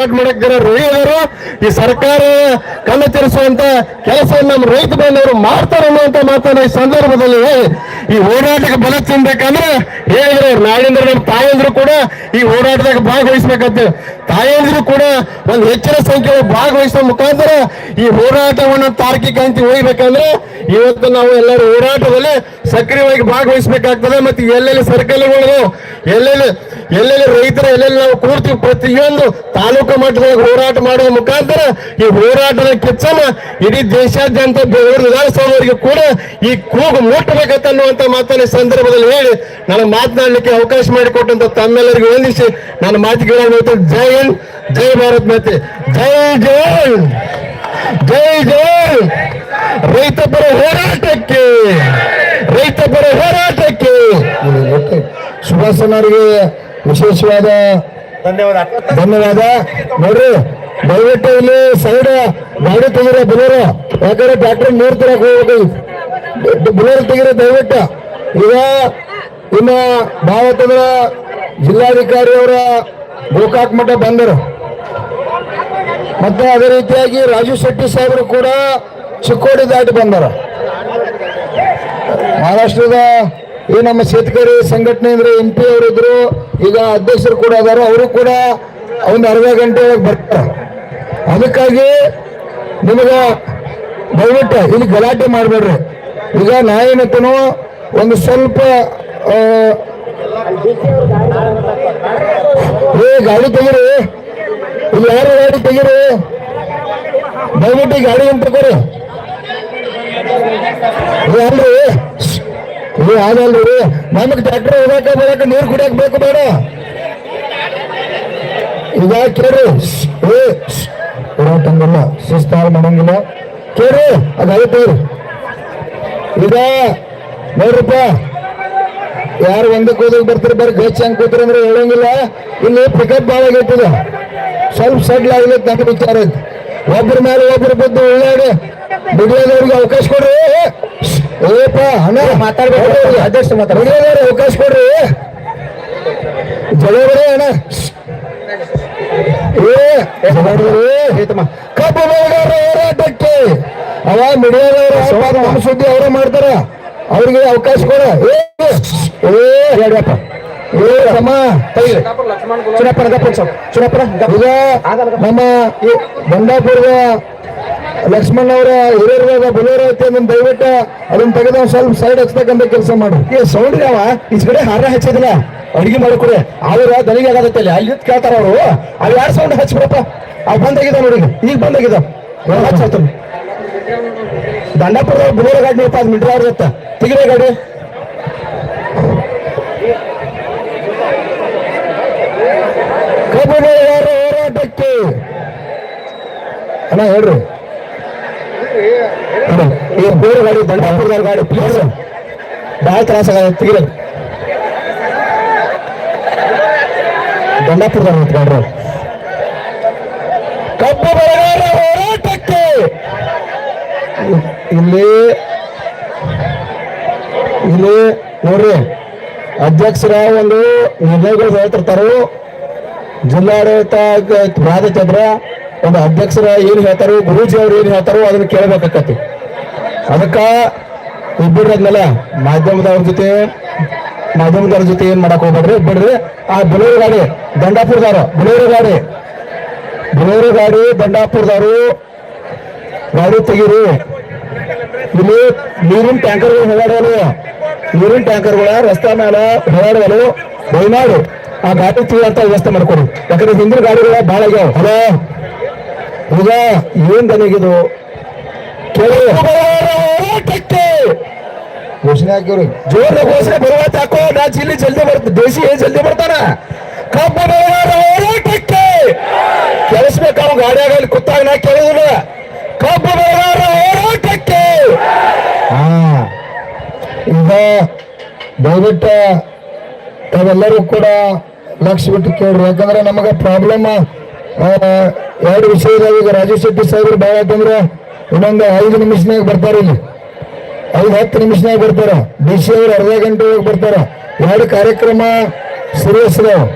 ಮಾಡಕ್ ಈ ಸರ್ಕಾರ ಕಣ್ಣು ಕೆಲಸ ನಮ್ಮ ರೈತ ಬಂದವರು ಮಾಡ್ತಾರೆ ಅನ್ನುವಂತ ಮಾತನ್ನ ಈ ಸಂದರ್ಭದಲ್ಲಿ ಈ ಹೋರಾಟಕ್ಕೆ ಬಲ ತಿನ್ಬೇಕಂದ್ರೆ ಹೇಳಿದ್ರು ಅವ್ರು, ನಾಳಿಂದ ನಮ್ಮ ತಾಯಂದ್ರು ಕೂಡ ಈ ಹೋರಾಟದಾಗ ಭಾಗವಹಿಸ್ಬೇಕಂತ. ತಾಯಂದ್ರು ಕೂಡ ಒಂದು ಹೆಚ್ಚಿನ ಸಂಖ್ಯೆ ಭಾಗವಹಿಸುವ ಮುಖಾಂತರ ಈ ಹೋರಾಟವನ್ನು ತಾರ್ಕಿಕ ಅಂತ ಹೋಗ್ಬೇಕಂದ್ರೆ ಇವತ್ತು ನಾವು ಎಲ್ಲರೂ ಹೋರಾಟದಲ್ಲಿ ಸಕ್ರಿಯವಾಗಿ ಭಾಗವಹಿಸಬೇಕಾಗ್ತದೆ ಮತ್ತೆ ಎಲ್ಲೆಲ್ಲಿ ಸರ್ಕಲ್ಗಳು ಎಲ್ಲೆಲ್ಲಿ ಎಲ್ಲೆಲ್ಲಿ ರೈತರ ಎಲ್ಲೆಲ್ಲಿ ನಾವು ಕೂರ್ತೀವಿ ಪ್ರತಿಯೊಂದು ತಾಲೂಕು ಮಟ್ಟದಾಗ ಹೋರಾಟ ಮಾಡುವ ಮುಖಾಂತರ ಈ ಹೋರಾಟದ ಕೆಚ್ಚನ ಇಡೀ ದೇಶಾದ್ಯಂತ ಬೆಂಗಳೂರು ವಿಧಾನಸಭೆಯವರಿಗೆ ಕೂಡ ಈ ಕೂಗು ಮುಟ್ಟಬೇಕಂತ ಅನ್ನುವಂತ ಮಾತನ್ನ ಸಂದರ್ಭದಲ್ಲಿ ಹೇಳಿ ನನಗೆ ಮಾತನಾಡಲಿಕ್ಕೆ ಅವಕಾಶ ಮಾಡಿಕೊಟ್ಟಂತ ತಮ್ಮೆಲ್ಲರಿಗೂ ವಂದಿಸಿ ನನ್ನ ಮಾತುಗಳಾಗುತ್ತೆ ಜೈ ಹಿಂದ್, ಜೈ ಭಾರತ್ ಮಾತೆ. ಜೈ ಜೈ ಜೈ ಜೈ ರೈತ ಪರ ಹೋರಾಟಕ್ಕೆ, ರೈತ ಪರ ಹೋರಾಟಕ್ಕೆ. ಸುಭಾಷನವರಿಗೆ ವಿಶೇಷವಾದ ಧನ್ಯವಾದ. ನೋಡ್ರಿ, ದಯವಿಟ್ಟು ಇಲ್ಲಿ ಸೈಡ್ ಗಾಡಿ ತೆಗಿರಿ ಬುಲೋರು. ಯಾಕಂದ್ರೆ ಟ್ರ್ಯಾಕ್ಟರ್ ನೀರ್ ತರಕ್ ಹೋಗ್ಬೇಕು ಬುಲೋರು ತೆಗಿರಿ ದಯವಿಟ್ಟು. ಈಗ ಇನ್ನ ಭಾವತಂದ್ರ ಜಿಲ್ಲಾಧಿಕಾರಿ ಅವರ ಗೋಕಾಕ್ ಮಠ ಬಂದರು. ಮತ್ತೆ ಅದೇ ರೀತಿಯಾಗಿ ರಾಜು ಶೆಟ್ಟಿ ಸಾಹೇಬರು ಕೂಡ ಚಿಕ್ಕೋಡಿ ದಾಟಿ ಬಂದರು. ಮಹಾರಾಷ್ಟ್ರದ ಈ ನಮ್ಮ ಶೇತಕರಿ ಸಂಘಟನೆ ಅಂದ್ರೆ ಎಂ ಪಿ ಅವರಿದ್ರು ಈಗ ಅಧ್ಯಕ್ಷರು ಕೂಡ ಅದಾರ ಅವರು ಕೂಡ ಒಂದು ಅರ್ಧ ಗಂಟೆ ಒಳಗೆ ಬರ್ತಾರೆ. ಅದಕ್ಕಾಗಿ ನಿಮಗೆ ದಯವಿಟ್ಟು ಇಲ್ಲಿ ಗಲಾಟೆ ಮಾಡಬೇಡ್ರಿ. ಈಗ ನಾ ಒಂದು ಸ್ವಲ್ಪ ಏ, ಗಾಡಿ ತೆಗೀರಿ. ಇಲ್ಲಿ ಯಾರು ಗಾಡಿ ತೆಗೀರಿ? ದಯವಿಟ್ಟು ಗಾಡಿ ಅಂತ ಏ, ಅಲ್ರಿ. ಏ ಆಗಲ್ರಿ ನಮಗ್ ಟ್ರ್ಯಾಕ್ಟರ್ ಹೋಗಾಕ ಬರಾಕ ನೀರು ಕುಡಿಯಕ್ ಬೇಕು ಬೇಡ. ಈಗ ಕೇಳ್ರಿ ಏ ಹೋರಾಟಂಗಿಲ್ಲ ಶಿಸ್ತಾರ ಮಾಡಂಗಿಲ್ಲ. ಕೇಳಿ ಅದಾಯ್ತು ಈಗ ನೋಡ್ರಪ್ಪ ಯಾರು ಒಂದಕ್ಕೆ ಹೋದಾಗ ಬರ್ತಾರೆ, ಬರೀ ಗೇಚ್ ಹಂಗ್ ಕೂತ್ರಿ ಅಂದ್ರೆ ಹೇಳಂಗಿಲ್ಲ. ಇಲ್ಲಿ ಪಿಕಪ್ ಭಾಳ ಆಗೈತಿದ. ಸ್ವಲ್ಪ ಸಡ್ಲ್ ಆಗ್ಲಿಕ್ಕೆ ನನ್ನ ವಿಚಾರ ಐತಿ. ಒಬ್ಬರ ಮೇಲೆ ಒಬ್ಬರು ಬಿದ್ದು ಉಳ್ಳಾಡಿ ಮಿಡಿಯಾದವ್ರಿಗೆ ಅವಕಾಶ ಕೊಡ್ರಿ. ಏಪ ಹಣ ಮಾತಾಡ್ಬೇಕು. ಅಧ್ಯಕ್ಷ ಮಾತಾಡ್ಬೇಕು. ಮಿಡಿಯಾದವ್ರಿಗೆ ಅವಕಾಶ ಕೊಡ್ರಿ. ಜಗಳಬೇಡ ಅಣ್ಣ. ಏ ಜಗಳಬೇಡ್ರಿ. ಕಬ್ಬು ಬೆಳೆಗಾರರ ಹೋರಾಟಕ್ಕೆ ಅವ ಮಿಡಿಯಾದವರು ಸುದ್ದಿ ಅವರೇ ಮಾಡ್ತಾರ. ಅವ್ರಿಗೆ ಅವಕಾಶ ಕೊಡ. ಈಗ ನಮ್ಮ ಬಂಡಾಪುರದ ಲಕ್ಷ್ಮಣ್ ಅವರ ಹಿರಿಯರ್ವಾದ ಬುಲೇರ ಐತಿ, ಅದನ್ನ ದಯವಿಟ್ಟು ಅದನ್ನ ತೆಗೆದ ಸ್ವಲ್ಪ ಸೈಡ್ ಹಚ್ತಕ್ಕಂಥ ಕೆಲಸ ಮಾಡ್ರಿ ಏ, ಸೌಂಡ್ ಯಾವ ಈಚ ಕಡೆ ಹಾರ ಹಚ್ಚಿದಿಲ್ಲ ಅಡಿಗೆ ಮಾಡಿಕೊಡಿ. ಅವ್ರ ದನಿಗೆ ಆಗತ್ತೆ ಅಲ್ಲಿ. ಕೇಳ್ತಾರ ಅವರು. ಅವ್ ಯಾರು ಸೌಂಡ್ ಹಚ್ಬಿಡಪ್ಪ ಅವ್ ಬಂದಾಗಿದ ನೋಡಿ. ಈಗ ಬಂದಾಗಿದ ಹಚ್ಚಾಯ್ತು ದಂಡಪುರದ ಬುಲೇರ ಗಾಡಿ ನೋಡಪ್ಪ, ಅದು ಮಿಡ್ರ ಅವ್ರ ಜೊತೆ ಗಾಡಿ. ಕಬ್ಬು ಹೋರಾಟಕ್ಕೆ ಅಣ್ಣ, ಹೇಳ್ರಿ. ಈ ಬೇರೆ ಗಾಡಿ ದಂಡಪುರದವ್ರ ಗಾಡಿ ಪ್ಲೀಸ್ ಭಾಳ ತ್ರಾಸ ಆಗತ್ತೆ ದಂಡಾಪುರದವ್ರು ನಿಂತ್ಕೊಂಡ್ರು. ಕಬ್ಬು ಹೋರಾಟಕ್ಕೆ ಇಲ್ಲಿ ಇಲ್ಲಿ ನೋಡ್ರಿ, ಅಧ್ಯಕ್ಷರ ಒಂದು ನಿರ್ಣಯಗಳು ಹೇಳ್ತಿರ್ತಾರೋ, ಜಿಲ್ಲಾಡಳಿತ ಬಾಧಿತಂದ್ರ ಒಂದು ಅಧ್ಯಕ್ಷರ ಏನ್ ಹೇಳ್ತಾರೋ, ಗುರೂಜಿ ಅವ್ರು ಏನ್ ಹೇಳ್ತಾರೋ ಅದನ್ನ ಕೇಳ್ಬೇಕಾಕತಿ ಅದಕ್ಕ ಇಬ್ಬರದ್ನಲ್ಲ ಮಾಧ್ಯಮದವ್ರ ಜೊತೆ ಮಾಧ್ಯಮದವ್ರ ಜೊತೆ ಏನ್ ಮಾಡಕ್ ಹೋಗ್ಬೇಡ್ರಿ? ಬಿಡ್ರಿ. ಆ ಬುಲೇರು ಗಾಡಿ, ದಂಡಾಪುರದವ್ರು, ಬುಲೇರು ಗಾಡಿ. ಬುಲೇರು ಗಾಡಿ, ದಂಡಾಪುರದವರು. ಗಾಡಿ ತೆಗೀರಿ. ಇಲ್ಲಿ ನೀರಿನ ಟ್ಯಾಂಕರ್ಗಳು ಹೋಗಾಡೋದು ನೀರಿನ ಟ್ಯಾಂಕರ್ಗಳ ರಸ್ತೆ ಮೇಲೆ ಹೋಗಾಡೋದು ದಯಮಾಡಿ ಆ ಗಾಡಿ ತೆಗಿಯುವಂತ ವ್ಯವಸ್ಥೆ ಮಾಡ್ಕೊಡಿ. ಯಾಕಂದ್ರೆ ಹಿಂದಿನ ಗಾಡಿಗಳ ಭಾಳ ಆಗ್ಯಾವ. ಹಲೋ? ಈಗ ಏನ್ ದನಿಗಿದು ಹೋರಾಟಕ್ಕೆ ಘೋಷಣೆ ಹಾಕಿವ್ರಿ ಜೋರ ಘೋಷಣೆ ಬರುವ ಹಾಕೋ. ನಾ ಜಿಲ್ಲೆ ಜಲ್ದಿ ಬರ್ತ ದೇಶಿ ಜಲ್ದಿ ಬರ್ತಾನ? ಕಬ್ಬು ಬೆಳೆಗಾರರ ಹೋರಾಟಕ್ಕೆ ಕೆಲಿಸ್ಬೇಕು ಅವ್ನು ಗಾಡಿಯಾಗ ಅಲ್ಲಿ ಕೂತಾಗ ನಾ ಕೇಳಿದಿಲ್ಲ. ಕಬ್ಬು ಬೆಳೆಗಾರ ಹೋರಾಟಕ್ಕೆ ಹಾ ಈಗ ದಯವಿಟ್ಟು ತಾವೆಲ್ಲರೂ ಕೂಡ ಲಕ್ಷ ಬಿಟ್ಟು ಕೇಳ್ರಿ. ಯಾಕಂದ್ರೆ ನಮಗೆ ಪ್ರಾಬ್ಲಮ್ ಎರಡು ವಿಷಯದಾಗ ಈಗ ರಾಜು ಶೆಟ್ಟಿ ಸಾಹೇಬ್ರು ಭಾಳ ಆಯ್ತಂದ್ರೆ ಇನ್ನೊಂದು ಐದು ನಿಮಿಷನಾಗ ಬರ್ತಾರ ಇಲ್ಲಿ. ಐದು ಹತ್ತು ನಿಮಿಷನಾಗ ಬರ್ತಾರ. ಡಿ ಸಿ ಅವ್ರು ಅರ್ಧ ಗಂಟೆ ಒಳಗೆ ಬರ್ತಾರ. ಎರಡು ಕಾರ್ಯಕ್ರಮ ಸುರೇಶ್ರಾವ್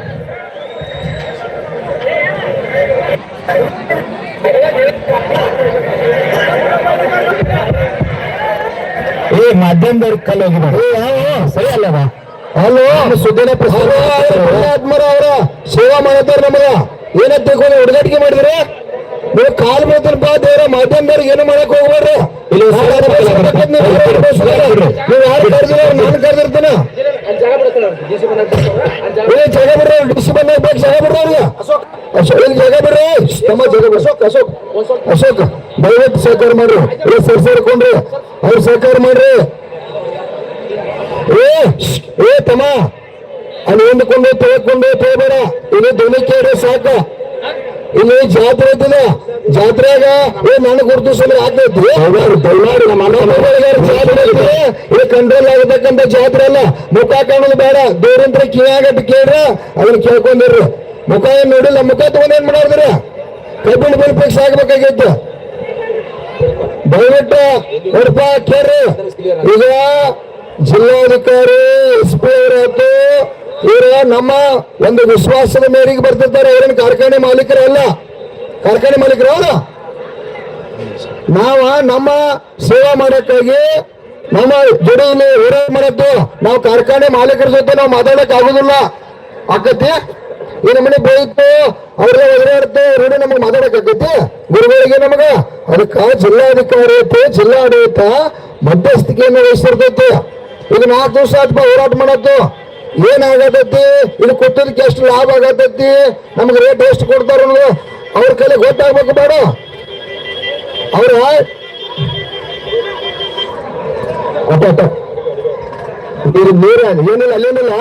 ಏ ಮಾಧ್ಯಮದವ್ರ ಕಲ್ ಹೋಗಿದ್ದಾರೆ. ಸರಿ ಅಲ್ಲವ ಅಲ್ಲೋ ಸುದ್ದಿನ ಪ್ರಸಾದ ಅವರ. ಸೇವಾ ಮಾಡತಾರ ನಮಗ. ಏನಂತ ತಿಳ್ಕೊಂಡು ಹುಡುಗಾಟಿಕೆ ಮಾಡಿದ್ರೆ? ನೀವು ಕಾಲ್ ಬೀಳ್ತಾರ ಬಾ ದೇವ್ರ ಮಾಧ್ಯಮದವ್ರಿಗೆ ಏನು ಮಾಡಕ್ ಹೋಗ್ಬೇಡ್ರಿ? ನೀವು ಯಾರು ಕರೆದಿರ ನಾನು ಕರೆದಿರ್ತಾನ. ಜಾಗ ಬಿಡ್ರಿ ಡಿ ಸಿ ಬಂದಾಗ ಬೇಕು ಜಾಗ ಬಿಡ್ರಿ ಅವ್ರಿಗೆ. ಅಶೋಕ್. ಇಲ್ಲಿ ಜಾಗ ಬಿಡ್ರಿ? ತಮ್ಮ ಜಾಗ ಅಶೋಕ್ ಅಶೋಕ್. ಅಶೋಕ್ ದಯವಿಟ್ಟು ಸಹಕಾರ ಮಾಡ್ರಿ. ಇಲ್ಲ ಸರ್ ಸೇರ್ಕೊಂಡ್ರಿ ಅವ್ರು ಸಹಕಾರ ಮಾಡ್ರಿ. ಏ ಏ ತಮ್ಮ. ಅಲ್ಲಿ ಹೊಂದ್ಕೊಂಡು ತೆಗೆದುಕೊಂಡು ತಗೋಬೇಡ ಇದು ಧ್ವನಿ ಕೇಳಿ ಸಾಕ. ಇಲ್ಲಿ ಜಾತ್ರೆ ಐತಿದ ಜಾತ್ರೆಗ ಏ ನನ್ ಆಗ್ತೈತಿ ಅಣ್ಣ ಜಾತ್ರೆ ಐತಿ ಇದು ಕಂಟ್ರೋಲ್ ಆಗತಕ್ಕಂತ ಜಾತ್ರೆ ಅಲ್ಲ. ಮುಖ ಕಾಣೋದು ಬೇಡ. ದೇವ್ರಂತ್ರ ಕಿವಿಯಾಗಟ್ಟು ಕೇಳ್ರ. ಅದನ್ನ ಕೇಳ್ಕೊಂಡಿರ್ರಿ. ಮುಖ ಏನ್ ನೋಡಿಲ್ಲ. ಮುಖ ತಗೊಂಡ್ ಏನ್ ಮಾಡಿದ್ರಿ ಕಬ್ಬಿಣ ಬಿಲ್ ಫಿಕ್ಸ್ ಆಗ್ಬೇಕಾಗಿತ್ತು. ದಯವಿಟ್ಟು ನೋಡಪ್ಪ ಕೇಳ್ರಿ. ಈಗ ಜಿಲ್ಲಾಧಿಕಾರಿ ಎಸ್ ಪಿ ಅವರಾಯ್ತು ಇವರು ನಮ್ಮ ಒಂದು ವಿಶ್ವಾಸದ ಮೇರೆಗೆ ಬರ್ತಿರ್ತಾರೆ. ಇವರೇನು ಕಾರ್ಖಾನೆ ಮಾಲೀಕರಲ್ಲ ಕಾರ್ಖಾನೆ ಮಾಲೀಕರು ಅವರು ನಾವ ನಮ್ಮ ಸೇವಾ ಮಾಡಕ್ಕಾಗಿ ನಮ್ಮ ಜೋಡಿ ಇಲ್ಲಿ ಹೋರಾಟ ಮಾಡತ್ತು ನಾವು ಕಾರ್ಖಾನೆ ಮಾಲೀಕರ ಜೊತೆ ನಾವು ಮಾತಾಡಕ್ ಆಗುದಿಲ್ಲ. ಆಕತಿ? ಈ ಮನೆ ಬೈತು ಅವ್ರ ಒದರಾಡ್ತು ರೂಢಿ ನಮಗೆ ಮಾತಾಡಕ್ ಆಕತಿ? ಗುರುಗಳಿಗೆ ನಮಗ ಅದಕ್ಕ ಜಿಲ್ಲಾಧಿಕಾರಿ ಐತಿ, ಜಿಲ್ಲಾಡಳಿತ ಮಧ್ಯಸ್ಥಿಕೆಯನ್ನು ವಹಿಸಿರ್ತೈತಿ. ಈಗ ನಾಲ್ಕು ದಿವಸ ಆತ್ಮ ಹೋರಾಟ ಮಾಡತ್ತು ಏನಾಗತೈತಿ? ಇಲ್ಲಿ ಕೊಟ್ಟಿದ್ದಕ್ಕೆ ಎಷ್ಟು ಲಾಭ ಆಗತೈತಿ? ನಮ್ಗೆ ರೇಟ್ ಎಷ್ಟು ಕೊಡ್ತಾರ ಅವ್ರ ಕೈಲಿ ಗೊತ್ತಾಗ್ಬೇಕು ಬೇಡ. ಅವ್ರ ನೀರು ನೀರ, ಏನಿಲ್ಲ, ಅಲ್ಲೇನಿಲ್ಲ.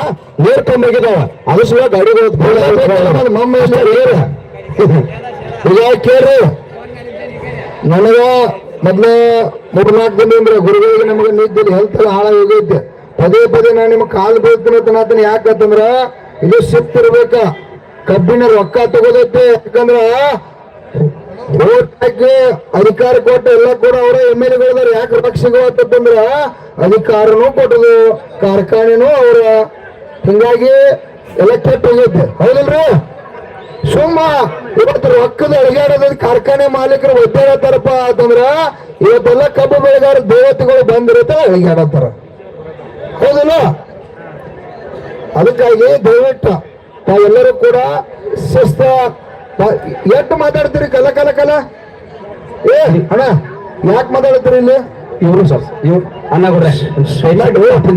ನೀರ್ ಕಮ್ಮಿ ಆಗಿದಾವ ಅದು ಸುಳ್ಳ ಗಾಡಿ ಮಮ್ಮ ಎಷ್ಟು ನೀರು. ಈಗ ಕೇಳ್ರಿ? ನನಗ ಮೊದ್ಲ ಮೂರ್ನಾಲ್ಕು ದಿನ ಗುರುಗಳಿಗೆ ನಮಗೆ ನಿದ್ದಿಲ್ಲ ಹೆಲ್ತ್ ಎಲ್ಲ ಹಾಳಾಗಿ ಹೋಗೈತೆ. ಪದೇ ಪದೇ ನಾನು ನಿಮ್ಗೆ ಕಾಲು ಬೀಳ್ತೀನಿ ಯಾಕಂತಂದ್ರ ಇದು ಸಿಕ್ತಿರ್ಬೇಕ ಕಬ್ಬಿನ ರೊಕ್ಕ ತಗೋದೈತೆ ಯಾಕಂದ್ರ ಅಧಿಕಾರ ಕೊಟ್ಟ ಎಲ್ಲ ಕೂಡ ಅವರ ಎಂ ಎಲ್ ಎಗಳ ಯಾಕೆ ರೊಕ್ಕ ಸಿಗುವಂತಂದ್ರ ಅಧಿಕಾರನೂ ಕೊಟ್ಟದು ಕಾರ್ಖಾನೆನೂ ಅವ್ರ. ಹಿಂಗಾಗಿ ಎಲ್ಲ ಕೆಟ್ಟ ಹೋಗೈತೆ. ಹೌದಿಲ್ರಿ? ಸುಮ್ಮ, ಇವತ್ತು ರೊಕ್ಕದ ಅಡಿಗಾರದ ಕಾರ್ಖಾನೆ ಮಾಲೀಕರು ಒದ್ದಾಡತ್ತಾರಪ್ಪ ಅಂತಂದ್ರ, ಇವತ್ತೆಲ್ಲ ಕಬ್ಬು ಬೆಳೆಗಾರ ದೇವತೆಗಳು ಬಂದಿರುತ್ತೆ ಅಳಿಗಾಡತ್ತಾರ ಹೌದಿಲ್ಲ ಅದಕ್ಕಾಗಿ ದಯವಿಟ್ಟು ತಾವೆಲ್ಲರೂ ಕೂಡ ಸುಸ್ತ ಎಟ್ಟು ಎಷ್ಟು ಮಾತಾಡ್ತೀರಿ? ಕಲ ಕಲ ಕಲ. ಏ ಅಣ್ಣ ಯಾಕೆ ಮಾತಾಡ್ತೀರಿ ಇಲ್ಲಿ? ಇವರು ಸರ್ ಇವ್ರು ಅಣ್ಣ ಕೊಡ್ರಿ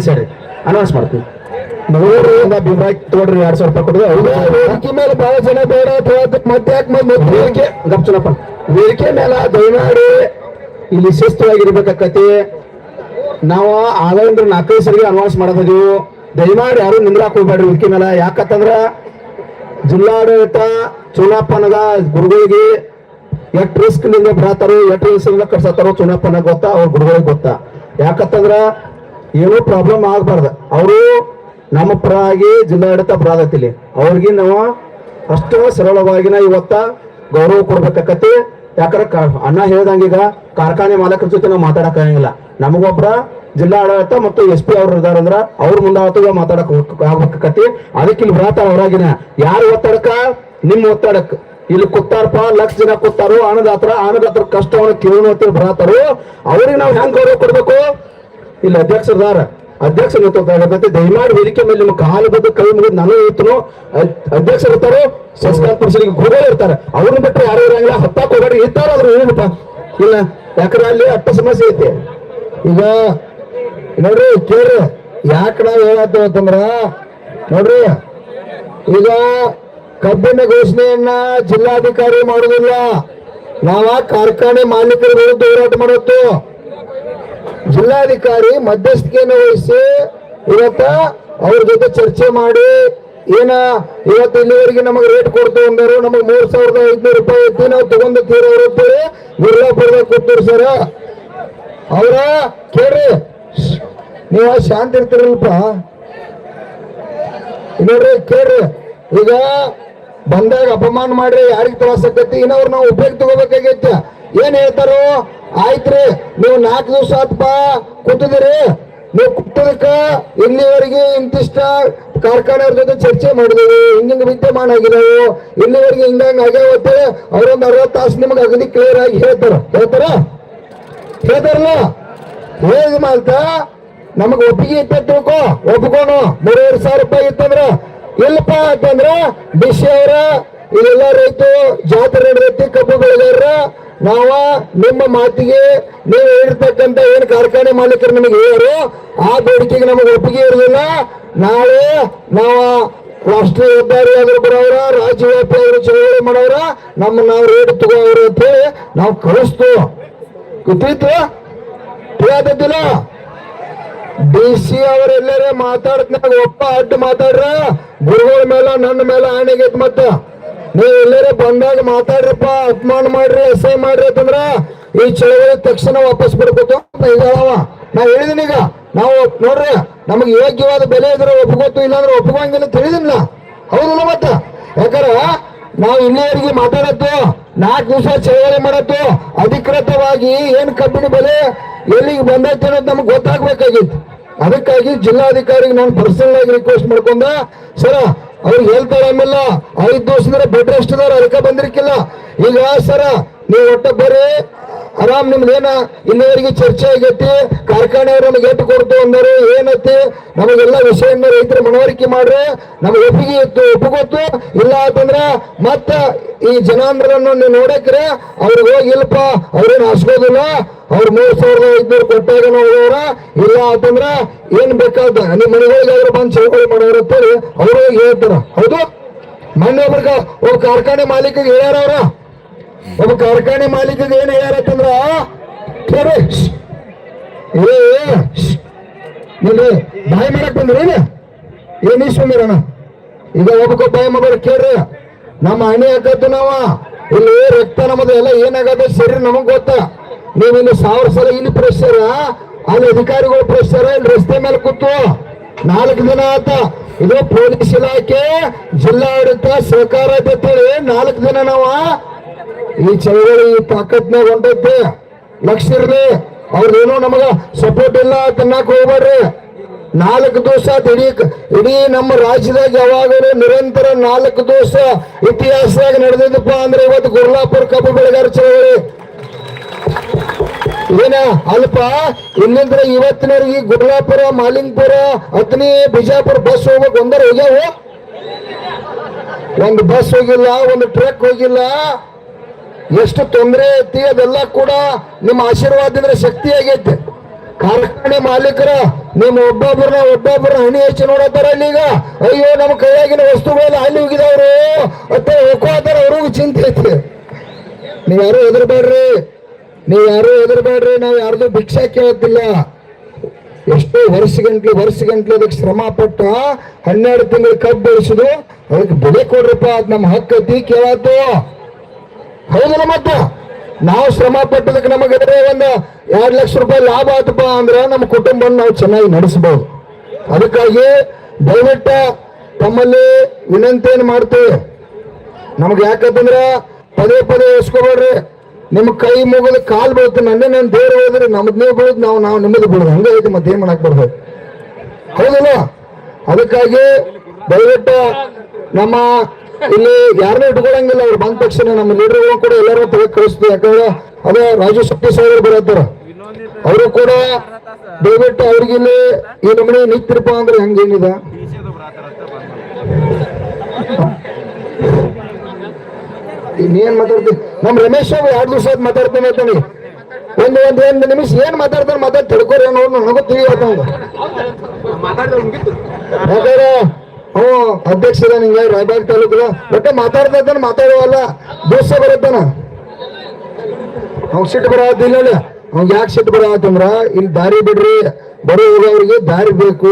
ಸರಿ. ಅನೌನ್ಸ್ ಮಾಡ್ತೀನಿ. ನೂರು ಬಿಮ್ರಾಕ್ ತಗೊಳ್ರಿ ಎರಡ್ ಸಾವಿರ ರೂಪಾಯಿ ಕೊಡೋದು ವೇದಿಕೆ ಮೇಲೆ ಬಹಳ ಜನ ಬೇಡ. ಮತ್ತೆ ಯಾಕೆ ಮತ್ತೆ ವೇದಿಕೆ ಗಪ್ ಚುನಪ್ಪ ವೇದಿಕೆ ಮೇಲೆ ದಯನಾಡಿ ಇಲ್ಲಿ ಶಿಸ್ತುವಾಗಿರ್ಬೇಕಾಕತಿ ನಾವು ಆವೇಂದ್ರ ನಾಲ್ಕೈದು ಸರಿ ಅನೌನ್ಸ್ ಮಾಡದಿದ್ದೀವಿ ದಯಮಾಡಿ ಯಾರು ನಿಂದ್ರಾಕ್ ಹೋಗ್ಬೇಡ್ರಿ ವೇದಿಕೆ ಮೇಲೆ. ಯಾಕಂತಂದ್ರ ಜಿಲ್ಲಾಡಳಿತ ಚುನಾಪನಗ ಗುರುಗಳಿಗೆ ಎಷ್ಟು ರಿಸ್ಕ್ನಿಂದ ಬರತಾರೋ ಎಷ್ಟು ರಿಸ್ಕ್ನಿಂದ ಕಟ್ಸತ್ತಾರೋ ಚುನಾಪನ ಗೊತ್ತಾ? ಅವ್ರ ಗುರುಗಳಿಗೆ ಗೊತ್ತಾ? ಯಾಕಂತಂದ್ರ ಏನೂ ಪ್ರಾಬ್ಲಮ್ ಆಗ್ಬಾರ್ದು. ಅವರು ನಮ್ಮ ಪರವಾಗಿ ಜಿಲ್ಲಾಡಳಿತ ಬರಾದತಿಲಿ ಅವ್ರಿಗೆ ನಾವು ಅಷ್ಟು ಸರಳವಾಗಿನ ಇವತ್ತ ಗೌರವ ಕೊಡ್ಬೇಕಾಕತಿ ಯಾಕಂದ್ರೆ ಅಣ್ಣ ಹೇಳ್ದಂಗೀಗ ಕಾರ್ಖಾನೆ ಮಾಲಕರ ಜೊತೆ ನಾವು ಮಾತಾಡಕ್ ಆಗಂಗಿಲ್ಲ. ನಮಗೊಬ್ರ ಜಿಲ್ಲಾ ಆಡಳಿತ ಮತ್ತು ಎಸ್ ಪಿ ಅವ್ರು ಇದಾರಂದ್ರ ಅವ್ರ ಮುಂದಾವತ್ತು ಮಾತಾಡಕ್ ಆಗ್ಬೇಕತಿ ಅದಕ್ಕೆ ಇಲ್ಲಿ ಬರತಾರ ಅವರಾಗಿನ ಯಾರು ಒತ್ತಡಕ ನಿಮ್ ಒತ್ತಡಕ್. ಇಲ್ಲಿ ಕೂತಾರಪ್ಪ ಲಕ್ಷ ಜನ ಕೂತಾರು ಆನದಾತ್ರ ಆನದಾತ್ರ ಕಷ್ಟವನ್ನು ಕೇಳೋತಿ ಬರತಾರು ಅವ್ರಿಗೆ ನಾವು ಹೆಂಗ್ ಗೌರವ ಕೊಡ್ಬೇಕು? ಇಲ್ಲಿ ಅಧ್ಯಕ್ಷರದಾರ ಅಧ್ಯಕ್ಷ ನೇತೃತ್ವ ದಯಮಾಡಿ ವೇದಿಕೆ ಮೇಲೆ ನಿಮ್ಮ ಕಾಲು ಬದ್ದು ಕೈ ಮುಗಿದು ನಾನು ಇತ್ತು ಅಧ್ಯಕ್ಷರು ಇರ್ತಾರೆ ಸಂಸ್ಕಾರ ಪರಿಷತ್ಗೆ ಗುರುಗಳು ಇರ್ತಾರೆ. ಅವ್ರನ್ನ ಬಿಟ್ಟರೆ ಯಾರು ಇರಂಗಿಲ್ಲ. ಹತ್ತಾಕ್ ಹೋಗಾಡಿ ಇರ್ತಾರ ಅದ್ರ ಏನಪ್ಪ? ಇಲ್ಲ ಯಾಕಂದ್ರೆ ಅಲ್ಲಿ ಅಟ್ಟ ಸಮಸ್ಯೆ ಐತಿ. ಈಗ, ನೋಡ್ರಿ, ಕೇಳ್ರಿ, ಯಾಕೆ ನಾವು ಹೇಳತ್ತೇವೆ ಅಂತಂದ್ರ, ನೋಡ್ರಿ, ಈಗ ಕಬ್ಬಿನ ಘೋಷಣೆಯನ್ನ ಜಿಲ್ಲಾಧಿಕಾರಿ ಮಾಡುದಿಲ್ಲ. ನಾವ ಕಾರ್ಖಾನೆ ಮಾಲೀಕರ ವಿರುದ್ಧ ಹೋರಾಟ ಜಿಲ್ಲಾಧಿಕಾರಿ ಮಧ್ಯಸ್ಥಿಕೆಯನ್ನು ವಹಿಸಿ ಇವತ್ತ ಅವ್ರ ಜೊತೆ ಚರ್ಚೆ ಮಾಡಿ, ಏನ ಇವತ್ತು ಇಲ್ಲಿವರೆಗೆ ನಮಗೆ ರೇಟ್ ಕೊಡ್ತು ಅಂದರು, ನಮಗೆ ಮೂರ್ ಸಾವಿರದ ಐದ್ನೂರು ರೂಪಾಯಿ ಐತಿ, ನಾವು ತಗೊಂಡ ತೀರ ಬಿರ್ಲಾ ಗುರ್ಲಾಪುರದಾಗ ಕೊಡ್ತೀರಿ ಸರ ಅವ್ರ, ಕೇಳ್ರಿ. ನೀವ ಶಾಂತಿ ಇರ್ತೀರಲ್ಪ ನೋಡ್ರಿ, ಕೇಳ್ರಿ. ಈಗ ಬಂದಾಗ ಅಪಮಾನ ಮಾಡ್ರಿ ಯಾರಿಗೆ ತ್ರಾಸ ಆಕತಿ ಇನ್ನವ್ರು ನಾವು ಉಪಯೋಗ ತಗೋಬೇಕಾಗೈತಿ. ಏನ್ ಹೇಳ್ತಾರೋ ಆಯ್ತ್ರಿ, ನೀವು ನಾಲ್ಕು ದಿವಸ ಬಾ ಕೂತಿದಿರಿ ನೀವು ಕುಟ್ಟದಕ್ಕ ಇಲ್ಲಿವರೆಗೆ ಇಂತಿಷ್ಟ ಕಾರ್ಖಾನೆಯವ್ರ ಜೊತೆ ಚರ್ಚೆ ಮಾಡಿದೆವು ಹಿಂಗಿಂಗ್ ವಿದ್ಯಮಾನ ಆಗಿದೆವು. ಇಲ್ಲಿವರೆಗೆ ಹಿಂಗಂಗ್ ಆಗ್ಯಾವತ್ತೆ ಅವ್ರೊಂದ್ ಅರವತ್ತು ತಾಸು ನಿಮ್ಗೆ ಅಗದಿ ಕ್ಲಿಯರ್ ಆಗಿ ಹೇಳ್ತಾರ. ಹೇಳ್ತಾರ? ಹೇಳ್ತಾರಲ್ಲ? ಹೇಳಿ ಮಾಲ್ತ ನಮಗ್ ಒಪ್ಪಿಗೆ ಇತ್ತ ತಿಳ್ಕೊ. ಒಪ್ಕೋನು ಮೂರುವರೆ ಸಾವಿರ ರೂಪಾಯಿ ಇತ್ತಂದ್ರ. ಇಲ್ಲಪ್ಪ ಅಂತಂದ್ರ, ಬಿಸಿ ಅವರ, ಇಲ್ಲೆಲ್ಲ ರೈತರು, ಜಾತ್ರೆ ನಡೆದೈತಿ ಕಬ್ಬು ಬೆಳೆಗಾರ ನಾವ ನಿಮ್ಮ ಮಾತಿಗೆ ನೀವು ಹೇಳಿರ್ತಕ್ಕಂತ ಏನ್ ಕಾರ್ಖಾನೆ ಮಾಲೀಕರು ನಮಗೆ ಹೇಳರು, ಆ ಬೇಡಿಕೆಗೆ ನಮಗೆ ಒಪ್ಪಿಗೆ ಇರಲಿಲ್ಲ ನಾಳೆ ನಾವು ರಾಷ್ಟ್ರೀಯ ಹೆದ್ದಾರಿ ಆದ್ರೂ ಬರೋರ, ರಾಜ್ಯವ್ಯಾಪಿ ಆದ್ರೂ ಚಳವಳಿ ಮಾಡೋರ ನಮ್ಮ ನಾವು ರೇಟ್ ತಗೋರು ಅಂತ ಹೇಳಿ ನಾವು ಕಳಿಸ್ತು. ಗೊತ್ತಿತ್ತು ತಿಳಿಯದಿಲ್ಲ ಡಿ ಸಿ ಅವರೆಲ್ಲರೇ ಮಾತಾಡ್ತಾಗ ಒಪ್ಪ, ಅಡ್ಡ ಮಾತಾಡ್ರ? ಗುರುಗಳ ಮೇಲೆ, ನನ್ನ ಮೇಲೆ ಆಣೆಗೆ ಮತ್ತ. ನೀವು ಎಲ್ಲರೇ ಬಂದಾಗ ಮಾತಾಡ್ರಪ್ಪ, ಅಪಮಾನ ಮಾಡ್ರಿ, ಅಸಹ್ಯ ಮಾಡ್ರಿ ಅಂತಂದ್ರ ಈ ಚಳವಳಿ ತಕ್ಷಣ ವಾಪಸ್ ಬರ್ಬೇಕು ಅಂತ ಹೇಳವ ನಾ ಹೇಳಿದೀನಿ ಈಗ. ನಾವು ನೋಡ್ರಿ, ನಮಗೆ ಯೋಗ್ಯವಾದ ಬೆಲೆ ಇದ್ರೆ ಒಪ್ಕೋತು ಇಲ್ಲಾಂದ್ರೆ ಒಪ್ಕೊಂಗಿಲ್ಲ ತಿಳಿದಿಲ್ಲ ಹೌದಲ್ಲ ಮತ್ತ? ಯಾಕಂದ್ರ ನಾವು ಇಲ್ಲಿವರೆಗೆ ಮಾತಾಡತ್ತು, ನಾಲ್ಕು ದಿವಸ ಚಳವಳಿ ಮಾಡತ್ತು, ಅಧಿಕೃತವಾಗಿ ಏನು ಕಬ್ಬಿಣ ಬೆಲೆ ಎಲ್ಲಿಗೆ ಬಂದೈತೆ ಅನ್ನೋದು ನಮ್ಗೆ ಗೊತ್ತಾಗ್ಬೇಕಾಗಿತ್ತು. ಅದಕ್ಕಾಗಿ ಜಿಲ್ಲಾಧಿಕಾರಿಗೆ ನಾನು ಪರ್ಸನಲ್ ಆಗಿ ರಿಕ್ವೆಸ್ಟ್ ಮಾಡ್ಕೊಂಡ, ಸರ ಅವ್ರಿಗೆ ಹೇಳ್ತಾರೆ ಆಮೇಲೆ, ಐದ್ ದಿವಸದಿಂದ ಬೆಡ್ ರೆಸ್ಟ್ ಇದಾರೆ, ಅದಕ್ಕೆ ಬಂದಿರ್ಕಿಲ್ಲ. ಈಗ ಸರ, ನೀವು ಒಟ್ಟ ಬರ್ರಿ, ಆರಾಮ್ ನಿಮ್ದೇನ? ಇನ್ನವರಿಗೆ ಚರ್ಚೆ ಆಗೈತಿ ಕಾರ್ಖಾನೆಯವರು ನಮಗೆ ಎಟ್ಟು ಕೊಡ್ತು ಅಂದರು ಏನೈತಿ? ನಮಗೆಲ್ಲ ವಿಷಯನ ರೈತರ ಮನವರಿಕೆ ಮಾಡ್ರಿ, ನಮ್ಗೆ ಒಪ್ಪಿಗೆ ಇತ್ತು ಒಪ್ಪಗೊತ್ತು ಇಲ್ಲ ಅಂತಂದ್ರ, ಮತ್ತ ಈ ಜನಾಂದ್ರನ್ನು ನೀವು ನೋಡಕ್ರೆ, ಅವ್ರಿಗೆ ಹೋಗಿ ಅವ್ರೇನು ಹಸ್ಕೋದಿಲ್ಲ ಅವ್ರು ಮೂರ್ ಸಾವಿರದ ಐದ್ನೂರು ಕೊಟ್ಟಾಗ ಹೋಗೋರ ಇಲ್ಲ ಅಂತಂದ್ರ ಏನ್ ಬೇಕಾದ ನಿಮ್ಮ ಅವ್ರು ಬಂದು ಚೌಕಳಿ ಮಾಡೋರು ಅಂತೇಳಿ ಅವ್ರು ಹೇಳ್ತಾರ. ಹೌದು? ಮೊನ್ನೆ ಒಬ್ರಿಗೆ ಒಬ್ಬ ಕಾರ್ಖಾನೆ ಮಾಲೀಕಿಗೆ ಹೇಳ್ಯಾರ ಅವ್ರ. ಒಬ್ಬ ಕಾರ್ಖಾನೆ ಮಾಲೀಕಿಗೆ ಏನ್ ಹೇಳ್ಯಾರತ್ತಂದ್ರ ಏ. ನಿಲ್ರಿ ಬಾಯಿ ಮಾಡಕ್ ಬಂದ್ರಿ ಏನ್? ಈಶ್ವರಣ್ಣ ಈಗ ಒಬ್ಬಕ್ಕ ಬಾಯಿ ಮಾಡೋರು ಕೇಳ್ರಿ. ನಮ್ಮ ಹಣೆ ಹಾಕತ್ತು ನಾವ. ಇಲ್ಲಿ ರಕ್ತ ನಮ್ಮದು ಎಲ್ಲ ಏನಾಗತ್ತೆ ಸರಿ ನಮಗ್ ಗೊತ್ತ? ನೀವು ಇಲ್ಲಿ ಸಾವಿರ ಸಲ ಇಲ್ಲಿ ಪ್ರೆಷರ್ ಅಲ್ಲಿ ಅಧಿಕಾರಿಗಳು ಪ್ರೆಷರ್ ಇಲ್ಲಿ ರಸ್ತೆ ಮೇಲೆ ಕೂತು. ನಾಲ್ಕು ದಿನ ಆತ. ಇದು ಪೊಲೀಸ್ ಇಲಾಖೆ ಜಿಲ್ಲಾಡಳಿತ ಸಹಕಾರ ಅಂತೇಳಿ ನಾಲ್ಕು ದಿನ ನಾವ ಈ ಚಳವಳಿ ಈ ತಾಕತ್ನಾಗ ಹೊಂಟೈತಿ. ಲಕ್ಷ ಇರ್ಲಿ. ಅವ್ರದೇನೋ ನಮಗ ಸಪೋರ್ಟ್ ಇಲ್ಲ ತನ್ನಕ್ ಹೋಗ್ಬೇಡ್ರಿ. ನಾಲ್ಕು ದಿವಸ ಇಡೀ ಇಡೀ ನಮ್ಮ ರಾಜ್ಯದಾಗ ಯಾವಾಗಲೂ ನಿರಂತರ ನಾಲ್ಕು ದಿವಸ ಇತಿಹಾಸದಾಗ ನಡೆದಿದ್ದಪ್ಪ ಅಂದ್ರೆ ಇವತ್ತು ಗುರ್ಲಾಪುರ ಕಬ್ಬು ಬೆಳೆಗಾರ ಚಳವಳಿ. ಏನ ಅಲ್ಪ, ಇನ್ನೊಂದ್ರೆ ಇವತ್ತಿನವರೆಗೆ ಗುಡ್ಲಾಪುರ, ಮಾಲಿಂಗ್ಪುರ ಅತ್ನಿ ಬಿಜಾಪುರ ಬಸ್ ಹೋಗ್ಬೇಕು. ಒಂದರ ಹೋಗ್ಯಾವ ಒಂದು ಬಸ್ ಹೋಗಿಲ್ಲ, ಒಂದು ಟ್ರಕ್ ಹೋಗಿಲ್ಲ. ಎಷ್ಟು ತೊಂದರೆ ಐತಿ, ಅದೆಲ್ಲ ಕೂಡ ನಿಮ್ಮ ಆಶೀರ್ವಾದಿಂದ ಶಕ್ತಿ ಆಗೈತೆ. ಕಾರ್ಖಾನೆ ಮಾಲೀಕರ, ನಿಮ್ಮ ಒಬ್ಬೊಬ್ಬರನ್ನ ಒಬ್ಬೊಬ್ಬರನ್ನ ಹಣಿ ಹೆಚ್ಚಿ ನೋಡತ್ತಾರ ಈಗ? ಅಯ್ಯೋ, ನಮ್ಮ ಕೈಯಾಗಿನ ವಸ್ತುಗಳೆಲ್ಲ ಅಲ್ಲಿ ಹೋಗಿದವ್ರು. ಅಥವಾ ಹೋಗ್ಕೋತಾರ ಅವ್ರಿಗೂ ಚಿಂತೆ ಐತಿ. ನೀವ್ ಯಾರು ಹೆದರ್ಬೇಡ್ರಿ. ನೀವ್ ಯಾರು ಹೆದರ್ಬೇಡ್ರಿ, ನಾವು ಯಾರ್ದು ಭಿಕ್ಷೆ ಕೇಳತ್ತಿಲ್ಲ ಎಷ್ಟು ವರ್ಷ ಗಂಟ್ಲೆ ವರ್ಷ ಅದಕ್ಕೆ ಶ್ರಮ ಪಟ್ಟ ಹನ್ನೆರಡು ತಿಂಗಳು ಕಬ್ಬು ಬೆಳೆಸುದು ಅದಕ್ಕೆ ಬೆಲೆ ಕೊಡ್ರಪ್ಪ, ಅದ್ ನಮ್ಮ ಹಕ್ಕತಿ ಕೇಳತ್ತು ಹೌದಲ್ಲ ಮತ್ತ? ನಾವು ಶ್ರಮ ಪಟ್ಟದಕ್ಕೆ ನಮಗೆ ಒಂದು ಎರಡು ಲಕ್ಷ ರೂಪಾಯಿ ಲಾಭ ಆತಪ್ಪ ಅಂದ್ರೆ ನಮ್ಮ ಕುಟುಂಬ ನಾವು ಚೆನ್ನಾಗಿ ನಡೆಸಬಹುದು ಅದಕ್ಕಾಗಿ ದಯವಿಟ್ಟು ತಮ್ಮಲ್ಲಿ ವಿನಂತಿಯನ್ನು ಮಾಡ್ತೀವಿ. ನಮ್ಗೆ ಯಾಕಂತಂದ್ರೆ ಪದೇ ಪದೇ ಎಸ್ಕೋಬೇಡ್ರಿ. ನಿಮ್ ಕೈ ಮುಗಿದು ಕಾಲ್ ಬೀಳುತ್ತೆ, ನನ್ನೇ ನಾನು ದೇವ್ರ ಹೋದ್ರೆ ನಮ್ದು ನೀವು ಬೀಳುದು ನಾವು ನಾವು ನಿಮ್ಮದು ಬೀಳುದು. ಹಂಗ ಐತಿ ಮತ್ತೆ ಏನ್ ಮಾಡಕ್ ಬರ್ಬೋದು ಹೌದಲ್ಲ? ಅದಕ್ಕಾಗಿ ದಯವಿಟ್ಟು ನಮ್ಮ ಇಲ್ಲಿ ಯಾರನ್ನೂ ಇಟ್ಕೊಳಂಗಿಲ್ಲ, ಅವ್ರು ಬಂದ ತಕ್ಷಣ ನಮ್ಮ ಲೀಡರ್ಗಳು ಕೂಡ ಎಲ್ಲರೂ ತಲೆ ಕಳಿಸ್ತೀವಿ ಯಾಕಂದ್ರೆ ಅದೇ ರಾಜು ಶಕ್ತಿ ಸಾಹೇಬರು ಬರತ್ತಾರ ಅವರು ಕೂಡ ದಯವಿಟ್ಟು ಅವ್ರಿಗೆ ಇಲ್ಲಿ ಈ ನಮ್ಮನೆ ನಿಂತಿರ್ಪ ಅಂದ್ರೆ ಹಂಗೇನಿದೆ ಇನ್ನೇನ್ ಮಾತಾಡ್ತೀನಿ ನಮ್ ರಮೇಶ್ ಅವ್ರು ಎರಡು ದಿವಸ ಮಾತಾಡ್ತೇನೆ ಅಂತಾನೆ ಒಂದು ಒಂದು ಒಂದು ನಿಮಿಷ ಏನ್ ಮಾತಾಡ್ತಾನೆ ಮಾತಾಡ್ ತಿಳ್ಕೊರಿ ಅನ್ನೋ ನನಗೂ ತಿಳಿಯತ್ತ ಯಾಕಂದ್ರೆ ಹ್ಞೂ ಅಧ್ಯಕ್ಷರ ನಿಂಗೆ ರಾಯಬಾಗ್ ತಾಲೂಕು ಒಟ್ಟೆ ಮಾತಾಡ್ತಾ ಇದ್ದಾನೆ ಮಾತಾಡುವಲ್ಲ ದೋಸ ಬರುತ್ತಾನ. ಅವ್ನ್ ಸಿಟ್ಟು ಬರತ್ತಿಲ್ಲ ಹೇಳಿ. ಅವ್ನ್ ಯಾಕೆ ಸಿಟ್ಟು ಬರತ್ತಂದ್ರ ಇಲ್ಲಿ ದಾರಿ ಬಿಡ್ರಿ ಬರೋ ಹೋಗೋರಿಗೆ ದಾರಿ ಬೇಕು.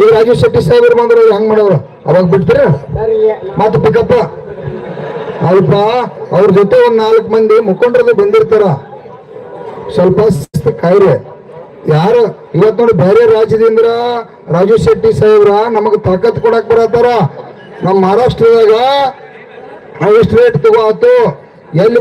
ಈಗ ರಾಜೀವ್ ಶೆಟ್ಟಿ ಸಾಹೇಬರು ಬಂದ್ರೆ ಹೆಂಗ್ ಮಾಡೋರು? ಅವಾಗ ಬಿಡ್ತೀರ? ಮಾತು ಪಿಕಪ್ಪ ಅಲ್ಪ, ಅವ್ರ ಜೊತೆ ಒಂದ್ ನಾಲ್ಕು ಮಂದಿ ಮುಖಂಡರಲ್ಲಿ ಬಂದಿರ್ತಾರ. ಸ್ವಲ್ಪ ಕಾಯ್ರೆ ಯಾರ, ಇವತ್ ನೋಡಿ ಬೇರೆ ರಾಜ್ಯದಿಂದ ರಾಜು ಶೆಟ್ಟಿ ಸಾಹೇಬ್ರ ನಮಗ್ ತಾಕತ್ ಕೊಡಕ್ ಬರತ್ತಾರ. ನಮ್ಮ ಮಹಾರಾಷ್ಟ್ರದಾಗ ಎಷ್ಟು ರೇಟ್ ತಗೋ ಆತು. ಎಲ್ಲಿ